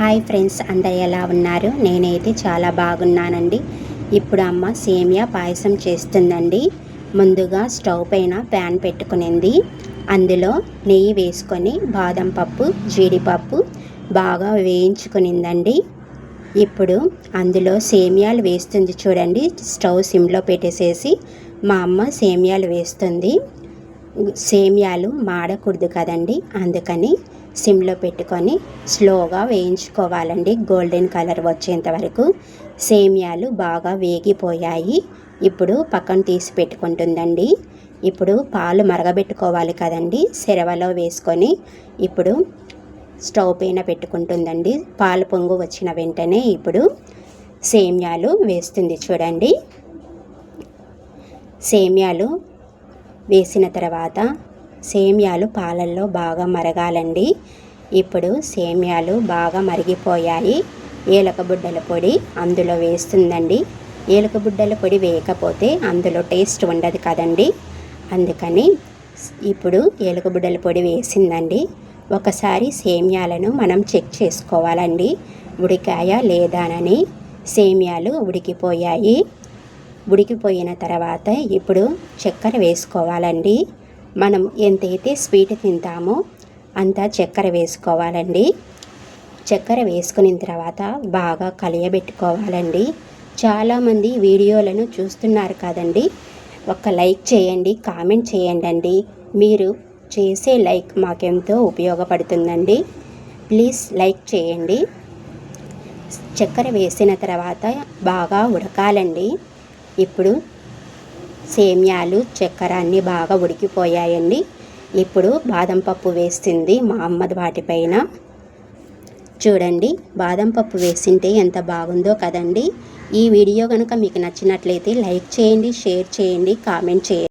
Hi friends అందరు ఎలా ఉన్నారు? నేనైతే చాలా బాగున్నానండి. ఇప్పుడు అమ్మ సేమియా పాయసం చేస్తుందండి. ముందుగా స్టవ్ పైన ప్యాన్ పెట్టుకునింది. అందులో నెయ్యి వేసుకొని బాదం పప్పు జీడిపప్పు బాగా వేయించుకునిందండి. ఇప్పుడు అందులో సేమియాలు వేస్తుంది చూడండి. స్టవ్ సిమ్లో పెట్టేసేసి మా అమ్మ సేమియాలు వేస్తుంది. సేమియాలు మాడకూడదు కదండి. అందుకని సిమ్లో పెట్టుకొని స్లోగా వేయించుకోవాలండి. గోల్డెన్ కలర్ వచ్చేంత వరకు సేమియాలు బాగా వేగిపోయాయి. ఇప్పుడు పక్కన తీసి పెట్టుకుంటుందండి. ఇప్పుడు పాలు మరగబెట్టుకోవాలి కదండి. సెరవలో వేసుకొని ఇప్పుడు స్టవ్ పైన పెట్టుకుంటుందండి. పాలు పొంగు వచ్చిన వెంటనే ఇప్పుడు సేమియాలు వేస్తుంది చూడండి. సేమియాలు వేసిన తర్వాత సేమ్యాలు పాలల్లో బాగా మరగాలండి. ఇప్పుడు సేమ్యాలు బాగా మరిగిపోయాయి. ఏలకబుడ్డల పొడి అందులో వేస్తుందండి. ఏలకబుడ్డల పొడి వేయకపోతే అందులో టేస్ట్ ఉండదు కదండి. అందుకని ఇప్పుడు ఏలకబుడ్డల పొడి వేసిందండి. ఒకసారి సేమ్యాలను మనం చెక్ చేసుకోవాలండి. ఉడికాయ లేదానని సేమ్యాలు ఉడికిపోయాయి. ఉడికిపోయిన తర్వాత ఇప్పుడు చక్కెర వేసుకోవాలండి. మనం ఎంతైతే స్వీట్ తింటామో అంత చక్కెర వేసుకోవాలండి. చక్కెర వేసుకున్న తర్వాత బాగా కలియబెట్టుకోవాలండి. చాలామంది వీడియోలను చూస్తున్నారు కదండి. ఒక లైక్ చేయండి కామెంట్ చేయండి అండి మీరు చేసే లైక్ మాకెంతో ఉపయోగపడుతుందండి. ప్లీజ్ లైక్ చేయండి. చక్కెర వేసిన తర్వాత బాగా ఉడకాలండి. ఇప్పుడు సేమ్యాలు చక్కెర అన్నీ బాగా ఉడికిపోయాయండి. ఇప్పుడు బాదం పప్పు వేస్తుంది మా అమ్మది వాటిపైన. చూడండి బాదం పప్పు వేసింటే ఎంత బాగుందో కదండి. ఈ వీడియో కనుక మీకు నచ్చినట్లయితే లైక్ చేయండి షేర్ చేయండి కామెంట్ చేయండి.